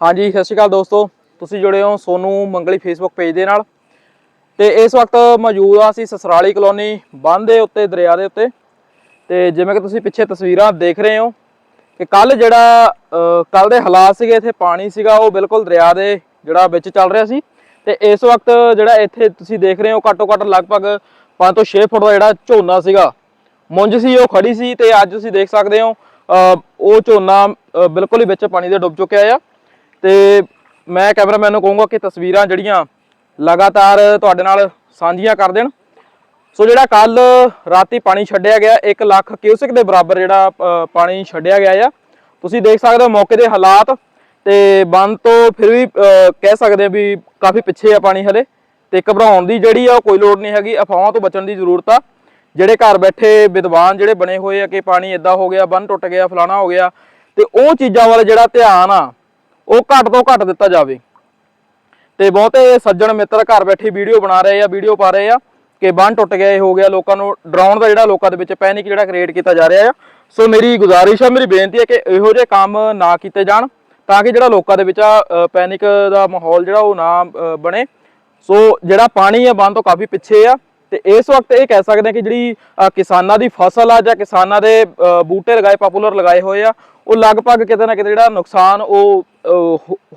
ਹਾਂਜੀ, ਸਤਿ ਸ਼੍ਰੀ ਅਕਾਲ ਦੋਸਤੋ। ਤੁਸੀਂ ਜੁੜੇ ਹੋ ਸੋਨੂ ਮੰਗਲੀ ਫੇਸਬੁੱਕ ਪੇਜ ਦੇ ਨਾਲ। ਤੇ ਇਸ ਵਕਤ ਮੌਜੂਦ ਆ ਅਸੀਂ ਸਸਰਾਲੀ ਕਲੋਨੀ ਬੰਦ ਦੇ ਉੱਤੇ, ਦਰਿਆ ਦੇ ਉੱਤੇ। ਤੇ ਜਿਵੇਂ ਕਿ ਤੁਸੀਂ ਪਿੱਛੇ ਤਸਵੀਰਾਂ ਦੇਖ ਰਹੇ ਹੋ ਕਿ ਕੱਲ ਜਿਹੜਾ ਕੱਲ ਦੇ ਹਾਲਾਤ ਸੀਗੇ, ਇੱਥੇ ਪਾਣੀ ਸੀਗਾ, ਉਹ ਬਿਲਕੁਲ ਦਰਿਆ ਦੇ ਜਿਹੜਾ ਵਿੱਚ ਚੱਲ ਰਿਹਾ ਸੀ। ਤੇ ਇਸ ਵਕਤ ਜਿਹੜਾ ਇੱਥੇ ਤੁਸੀਂ ਦੇਖ ਰਹੇ ਹੋ ਘੱਟੋ ਘੱਟ ਲਗਭਗ 5 ਤੋਂ 6 ਫੁੱਟ ਦਾ ਜਿਹੜਾ ਝੋਨਾ ਸੀਗਾ। ਮੁੰਜ ਸੀ, ਉਹ ਖੜੀ ਸੀ ਤੇ ਅੱਜ ਤੁਸੀਂ ਦੇਖ ਸਕਦੇ ਹੋ ਉਹ ਝੋਨਾ ਬਿਲਕੁਲ ਹੀ ਵਿੱਚ ਪਾਣੀ ਦੇ ਡੁੱਬ ਚੁੱਕਿਆ ਆ। ਤੇ ਮੈਂ ਕੈਮਰਾਮੈਨ ਨੂੰ ਕਹੂੰਗਾ ਕਿ ਤਸਵੀਰਾਂ ਜਿਹੜੀਆਂ ਲਗਾਤਾਰ ਤੁਹਾਡੇ ਨਾਲ ਸਾਂਝੀਆਂ ਕਰ ਦੇਣ। ਸੋ ਜਿਹੜਾ ਕੱਲ ਰਾਤੀ ਪਾਣੀ ਛੱਡਿਆ ਗਿਆ 1 ਲੱਖ ਕਿਊਸਿਕ ਦੇ ਬਰਾਬਰ ਜਿਹੜਾ ਪਾਣੀ ਛੱਡਿਆ ਗਿਆ ਆ। ਤੁਸੀਂ ਦੇਖ ਸਕਦੇ ਹੋ ਮੌਕੇ ਦੇ ਹਾਲਾਤ ਤੇ ਬੰਨ ਤੋਂ ਫਿਰ ਵੀ ਕਹਿ ਸਕਦੇ ਆ ਵੀ ਕਾਫੀ ਪਿੱਛੇ ਆ ਪਾਣੀ ਹਲੇ। ਤੇ ਘਬਰਾਉਣ ਦੀ ਜਿਹੜੀ ਆ ਉਹ ਕੋਈ ਲੋੜ ਨਹੀਂ ਹੈਗੀ, ਅਫਵਾਹਾਂ ਤੋਂ ਬਚਣ ਦੀ ਜ਼ਰੂਰਤ ਆ। ਜਿਹੜੇ ਘਰ ਬੈਠੇ ਵਿਦਵਾਨ ਜਿਹੜੇ ਬਣੇ ਹੋਏ ਆ ਕਿ ਪਾਣੀ ਇਦਾਂ ਹੋ ਗਿਆ, ਬੰਨ ਟੁੱਟ ਗਿਆ, ਫਲਾਣਾ ਹੋ ਗਿਆ, ਤੇ ਉਹ ਚੀਜ਼ਾਂ ਵੱਲ ਜਿਹੜਾ ਧਿਆਨ ਆ ਉਹ ਘੱਟ ਤੋਂ ਘੱਟ ਦਿੱਤਾ ਜਾਵੇ। ਤੇ ਬਹੁਤੇ ਸੱਜਣ ਮਿੱਤਰ ਘਰ ਬੈਠੇ ਵੀਡੀਓ ਬਣਾ ਰਹੇ ਆ, ਵੀਡੀਓ ਪਾ ਰਹੇ ਆ ਕਿ ਬੰਨ ਟੁੱਟ ਗਿਆ, ਇਹ ਹੋ ਗਿਆ, ਲੋਕਾਂ ਨੂੰ ਡਰਾਉਣ ਦਾ ਜਿਹੜਾ ਲੋਕਾਂ ਦੇ ਵਿੱਚ ਪੈਨਿਕ ਜਿਹੜਾ ਕ੍ਰੀਏਟ ਕੀਤਾ ਜਾ ਰਿਹਾ ਆ। ਸੋ ਮੇਰੀ ਗੁਜ਼ਾਰਿਸ਼ ਆ, ਮੇਰੀ ਬੇਨਤੀ ਹੈ ਕਿ ਇਹੋ ਜਿਹੇ ਕੰਮ ਨਾ ਕੀਤੇ ਜਾਣ ਤਾਂ ਕਿ ਜਿਹੜਾ ਲੋਕਾਂ ਦੇ ਵਿੱਚ ਆ ਪੈਨਿਕ ਦਾ ਮਾਹੌਲ ਜਿਹੜਾ ਉਹ ਨਾ ਬਣੇ। ਸੋ ਜਿਹੜਾ ਪਾਣੀ ਆ, ਬੰਨ ਤੋਂ ਕਾਫੀ ਪਿੱਛੇ ਆ। ਤੇ ਇਸ ਵਕਤ ਇਹ ਕਹਿ ਸਕਦੇ ਆ ਕਿ ਜਿਹੜੀ ਕਿਸਾਨਾਂ ਦੀ ਫਸਲ ਆ ਜਾਂ ਕਿਸਾਨਾਂ ਦੇ ਬੂਟੇ ਲਗਾਏ ਪਪੂਲਰ ਲਗਾਏ ਹੋਏ ਆ, ਉਹ ਲਗਭਗ ਕਿਤੇ ਨਾ ਕਿਤੇ ਜਿਹੜਾ ਨੁਕਸਾਨ ਉਹ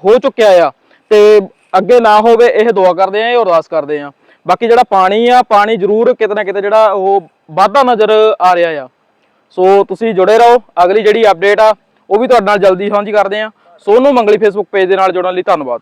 ਹੋ- ਚੁੱਕਿਆ ਆ। ਤੇ ਅੱਗੇ ਨਾ ਹੋਵੇ ਇਹ ਦੁਆ ਕਰਦੇ ਆ, ਇਹ ਅਰਦਾਸ ਕਰਦੇ ਆ। ਬਾਕੀ ਜਿਹੜਾ ਪਾਣੀ ਆ, ਪਾਣੀ ਜ਼ਰੂਰ ਕਿਤੇ ਨਾ ਕਿਤੇ ਜਿਹੜਾ ਉਹ ਵਾਧਾ ਨਜ਼ਰ ਆ ਰਿਹਾ ਆ। ਸੋ ਤੁਸੀਂ ਜੁੜੇ ਰਹੋ, ਅਗਲੀ ਜਿਹੜੀ ਅਪਡੇਟ ਆ, ਉਹ ਵੀ ਤੁਹਾਡੇ ਨਾਲ ਜਲਦੀ ਸਾਂਝੀ ਕਰਦੇ ਆ। ਸੋਨੂੰ ਮੰਗਲੀ ਫੇਸਬੁੱਕ ਪੇਜ ਦੇ ਨਾਲ ਜੁੜਨ ਲਈ ਧੰਨਵਾਦ।